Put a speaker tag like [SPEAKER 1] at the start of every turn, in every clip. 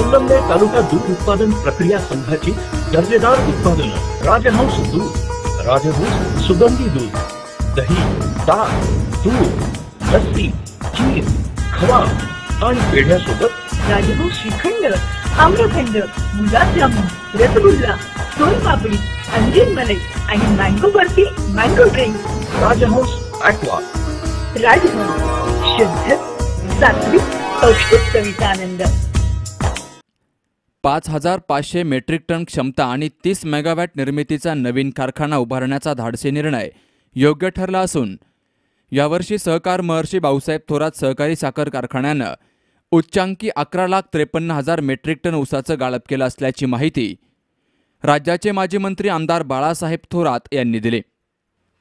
[SPEAKER 1] संगमनेर तालुका दूध उत्पादन प्रक्रिया संघाची दर्जेदार उत्पादनं. राजहंस दूध राजहंस सुगंधी दूध दही ताक तूप लस्सी चीज़ खवा आणि पेढ्यासोबत
[SPEAKER 2] राजभोग श्रीखंड आम्रखंड गुलाबजामुन रसगुल्ला सोनपापडी अंजीर मलाई आणि mango barfi mango drink
[SPEAKER 1] Rajhans aqua
[SPEAKER 2] Rajbhog शुद्ध सात्विक पौष्टिक चवीचा आनंद.
[SPEAKER 3] पाच हजार पाचशे मेट्रिक टन क्षमता आणि तीस मेगावॅट निर्मितीचा नवीन कारखाना उभारण्याचा धाडसी निर्णय योग्य ठरला असून यावर्षी सहकार महर्षी भाऊसाहेब थोरात सहकारी साखर कारखान्यानं उच्चांकी अकरा लाख त्रेपन्न हजार मेट्रिक टन ऊसाचं गाळप केलं असल्याची माहिती राज्याचे माजी मंत्री आमदार बाळासाहेब थोरात यांनी दिली.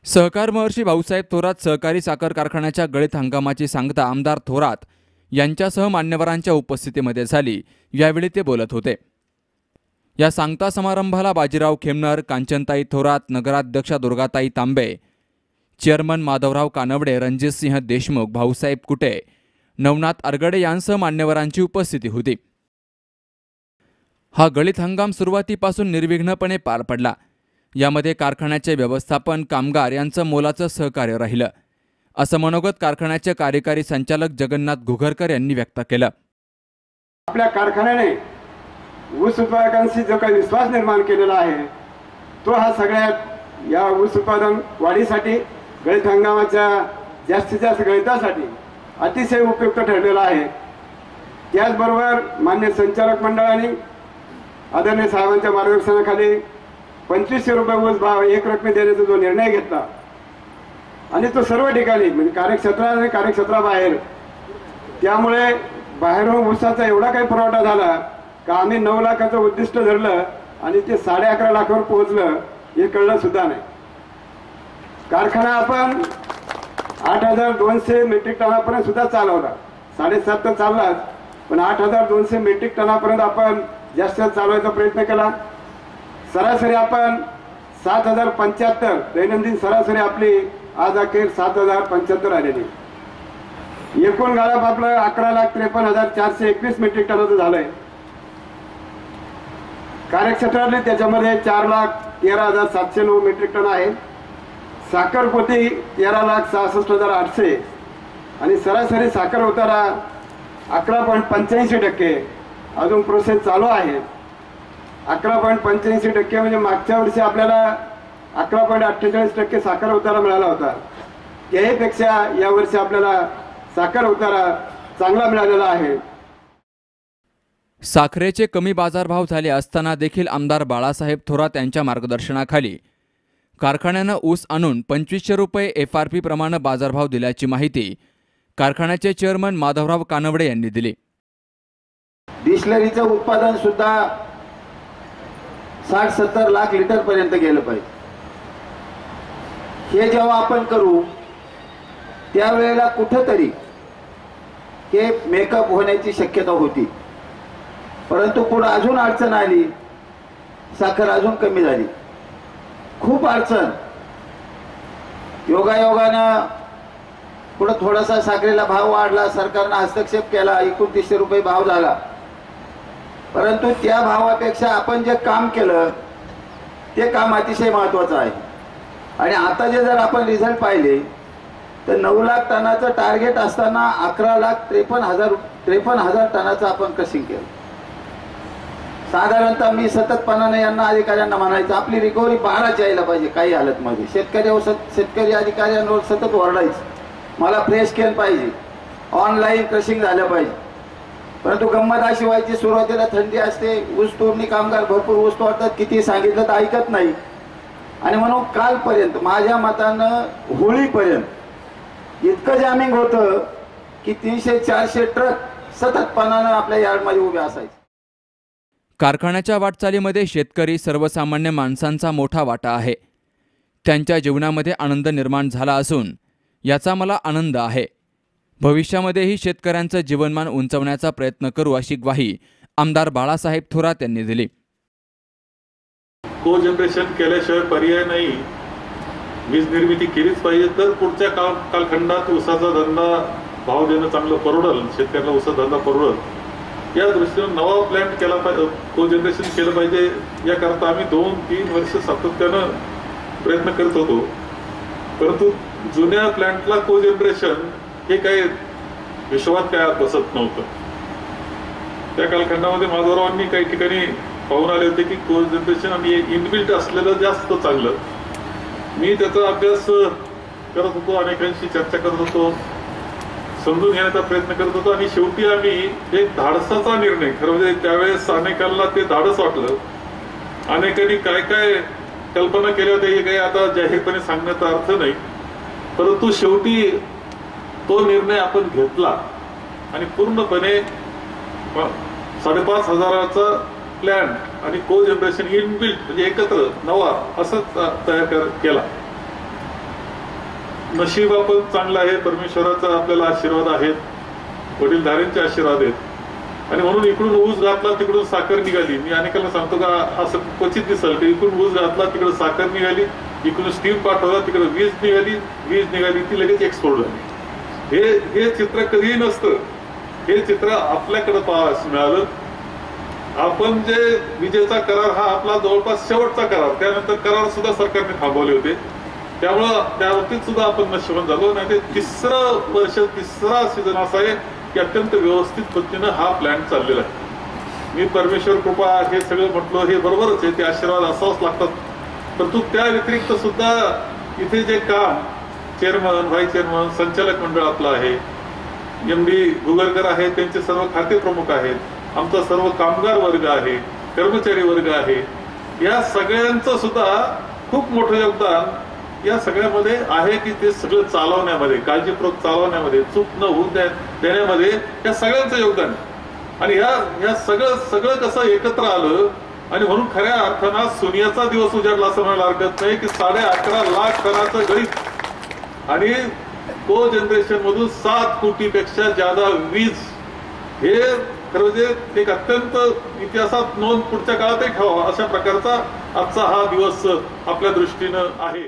[SPEAKER 3] सहकार महर्षी भाऊसाहेब थोरात सहकारी साखर कारखान्याच्या गळीत हंगामाची सांगता आमदार थोरात यांच्यासह मान्यवरांच्या उपस्थितीमध्ये झाली. यावेळी ते बोलत होते. या सांगता समारंभाला बाजीराव खेमनर कांचनताई थोरात नगराध्यक्षा दुर्गाताई तांबे चेअरमन माधवराव कानवडे रणजितसिंह देशमुख भाऊसाहेब कुटे नवनाथ अरगडे यांसह मान्यवरांची उपस्थिती होती. हा गळीत हंगाम सुरुवातीपासून निर्विघ्नपणे पार पडला. यामध्ये कारखान्याचे व्यवस्थापन कामगार यांचं मोलाचं सहकार्य राहिलं. असं मनोगत कारखान्याचे कार्यकारी संचालक जगन्नाथ घुघरकर यांनी व्यक्त केलं.
[SPEAKER 4] आपल्या कारखान्याने ऊस उत्पादकांशी जो काही विश्वास निर्माण केलेला आहे तो हा सगळ्यात या ऊस उत्पादन वाढीसाठी गळीत हंगामाच्या जास्तीत जास्त गणितासाठी अतिशय उपयुक्त ठरलेला आहे. त्याचबरोबर मान्य संचालक मंडळाने आदरणीय साहेबांच्या मार्गदर्शनाखाली पंचवीसशे रुपये ऊस भाव एक रकमे देण्याचा जो निर्णय घेतला आणि तो सर्व ठिकाणी म्हणजे कार्यक्षेत्रात आणि कार्यक्षेत्राबाहेर. त्यामुळे बाहेरून ऊसाचा एवढा काही पुरवठा झाला का आम्ही नऊ लाखाचं उद्दिष्ट धरलं आणि ते साडे अकरा लाखावर पोहोचलं हे कळलं सुद्धा नाही. कारखाना आपण आठ हजार दोनशे मेट्रिक टनापर्यंत सुद्धा चालवला. साडेसात तर चाललाच पण आठ हजार दोनशे मेट्रिक टनापर्यंत आपण जास्त चालवायचा प्रयत्न केला. सरासरी आपण सात हजार पंच्याहत्तर दैनंदिन सरासरी आपली आज अखेर सात हजार पंच्याहत्तर आलेली. एकूण गाळप आपलं अकरा लाख त्रेपन्न हजार चारशे एकवीस मेट्रिक टनाचं झालंय. कार्यक्षेत्रातले त्याच्यामध्ये चार लाख तेरा हजार सातशे नऊ मेट्रिक टन आहे. साखर पोती तेरा लाख सहासष्ट हजार आठशे. आणि सरासरी साखर उतारा अकरा पॉईंट पंच्याऐंशी टक्के. अजून प्रोसेस चालू आहे. अकरा पॉईंट पंच्याऐंशी टक्के म्हणजे मागच्या वर्षी आपल्याला अकरा पॉईंट अठ्ठेचाळीस टक्के साखर उतारा मिळाला होता. त्याहीपेक्षा यावर्षी आपल्याला साखर उतारा चांगला मिळालेला आहे.
[SPEAKER 3] साखरेचे कमी बाजारभाव झाले असताना देखील आमदार बाळासाहेब थोरात यांच्या मार्गदर्शनाखाली. कारखान्यानं ऊस आणून पंचवीसशे रुपये एफ आर पी प्रमाणे बाजारभाव दिल्याची माहिती कारखान्याचे चेअरमन माधवराव कानवडे यांनी दिली.
[SPEAKER 5] डिस्लरीचं उत्पादन सुद्धा साठ सत्तर लाख लिटर पर्यंत गेलं पाहिजे. हे जेव्हा आपण करू त्यावेळेला कुठंतरी हे मेकअप होण्याची शक्यता होती. परंतु पुढं अजून अडचण आली साखर अजून कमी झाली. खूप अडचण. योगायोगानं पुढं थोडासा साखरेला भाव वाढला सरकारनं हस्तक्षेप केला एकोणतीसशे रुपये भाव झाला. परंतु त्या भावापेक्षा आपण जे काम केलं ते काम अतिशय महत्वाचं आहे. आणि आता जे जर आपण रिझल्ट पाहिले तर नऊ लाख टनाचं टार्गेट असताना अकरा लाख त्रेपन्न हजार त्रेपन्न हजार टनाचं आपण क्रशिंग केलं. साधारणतः मी सततपणाने यांना अधिकाऱ्यांना म्हणायचं आपली रिकव्हरी बाराच यायला पाहिजे काही हालतमध्ये शेतकरी शेतकरी अधिकाऱ्यांवर सतत ओरडायचं. मला फ्रेश केलं पाहिजे. ऑनलाईन क्रशिंग झालं पाहिजे. परंतु गंमत अशी व्हायची सुरुवातीला थंडी असते ऊस तोडणी कामगार भरपूर ऊस तोडतात किती सांगितलं तर ऐकत नाही. आणि म्हणून कालपर्यंत माझ्या मतानं होळीपर्यंत इतकं जॅमिंग होतं की तीनशे चारशे ट्रक सततपणानं आपल्या यार्डमध्ये उभे असायचे.
[SPEAKER 3] कारखान्याच्या वाटचालीमध्ये शेतकरी सर्वसामान्य माणसांचा मोठा वाटा आहे. त्यांच्या जीवनामध्ये आनंद निर्माण झाला असून याचा मला आनंद आहे. भविष्यामध्येही शेतकऱ्यांचं जीवनमान उंचवण्याचा प्रयत्न करू अशी ग्वाही आमदार बाळासाहेब थोरात यांनी दिली.
[SPEAKER 6] को जनरेशन केल्याशिवाय पर्याय नाही. वीज निर्मिती केलीच पाहिजे तर पुढच्या काल कालखंडात ऊसाचा धंदा भाव देणं चांगलं परवडल शेतकऱ्याला उसा धंदा परवडल. या दृष्टीनं नवा प्लॅन केला पाहिजे को जनरेशन केलं पाहिजे याकरता आम्ही दोन तीन वर्ष सातत्यानं प्रयत्न करत होतो. परंतु जुन्या प्लॅन्टला को जनरेशन हे काही विश्वात काय बसत नव्हतं. त्या कालखंडामध्ये माधवरावांनी काही ठिकाणी पाहून आले होते की को जनरेशन आणि इनबिल्ट असलेलं जास्त चांगलं. मी त्याचा अभ्यास करत होतो अनेकांशी चर्चा करत होतो. समजून घेण्याचा प्रयत्न करत होतो आणि शेवटी आम्ही एक धाडसाचा निर्णय खरं म्हणजे त्यावेळेस अनेकांना ते धाडस वाटलं. अनेकांनी काय काय कल्पना केल्या होत्या हे काही आता जाहीरपणे सांगण्याचा अर्थ नाही. परंतु शेवटी तो निर्णय आपण घेतला आणि पूर्णपणे साडेपाच हजाराचा प्लॅन आणि को जनरेशन इनबिल्ट म्हणजे एकत्र नवा असं तयार केला. नशीब आपण चांगला आहे परमेश्वराचा आपल्याला आशीर्वाद आहेत वडीलधाऱ्यांचे आशीर्वाद आहेत. आणि म्हणून इकडून ऊस घातला तिकडून साखर निघाली. मी अनेकांना सांगतो का असं क्वचित दिसल की इकडून ऊस घातला तिकडे साखर निघाली इकडून स्टील पाठवला तिकडे वीज निघाली वीज निघाली ती लगेच एक्सपोर्ट झाली. हे हे चित्र कधीही नसतं. हे चित्र आपल्याकडे पाहास मिळालं. आपण जे विजेचा करार हा आपला जवळपास शेवटचा करार. त्यानंतर करार सुद्धा सरकारने थांबवले होते. त्यामुळं त्या बाबतीत सुद्धा आपण नशिबन झालो. नाही ते तिसरं वर्ष तिसरा सीझन असा आहे की अत्यंत व्यवस्थित पद्धतीनं हा प्लॅन चाललेला आहे. मी परमेश्वर कृपा हे सगळं म्हटलं हे बरोबरच आहे. ते आशीर्वाद असावंच लागतात. परंतु त्या व्यतिरिक्त सुद्धा इथे जे काम चेअरमन व्हाईस चेअरमन संचालक मंडळ आपलं आहे. एम डी गुगलकर आहेत त्यांचे सर्व खाते प्रमुख आहेत. आमचा सर्व कामगार वर्ग आहे कर्मचारी वर्ग आहे. या सगळ्यांचं सुद्धा खूप मोठं योगदान या सगळ्यामध्ये आहे की ते सगळं चालवण्यामध्ये काळजीपूर्वक चालवण्यामध्ये चूक न होऊ देण्यामध्ये या सगळ्यांचं योगदान आणि ह्या ह्या सगळं सगळं कसं एकत्र आलं आणि म्हणून खऱ्या अर्थानं सोनियाचा दिवस उजाडला असं म्हणायला हरकत नाही की साडे अकरा लाख टनाचं गणित आणि को जनरेशन मधून सात कोटीपेक्षा जादा वीज हे खरं म्हणजे एक अत्यंत इतिहासात नोंद पुढच्या काळातही ठेवा अशा प्रकारचा आजचा हा दिवस आपल्या दृष्टीनं आहे.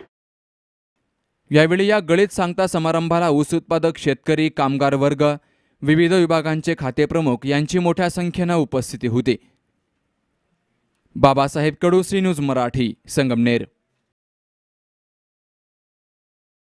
[SPEAKER 3] यावेळी या गळीत सांगता समारंभाला ऊस उत्पादक शेतकरी कामगार वर्ग विविध विभागांचे खातेप्रमुख यांची मोठ्या संख्येनं उपस्थिती होती. Babasaheb Kadu C news Marathi Sangamner.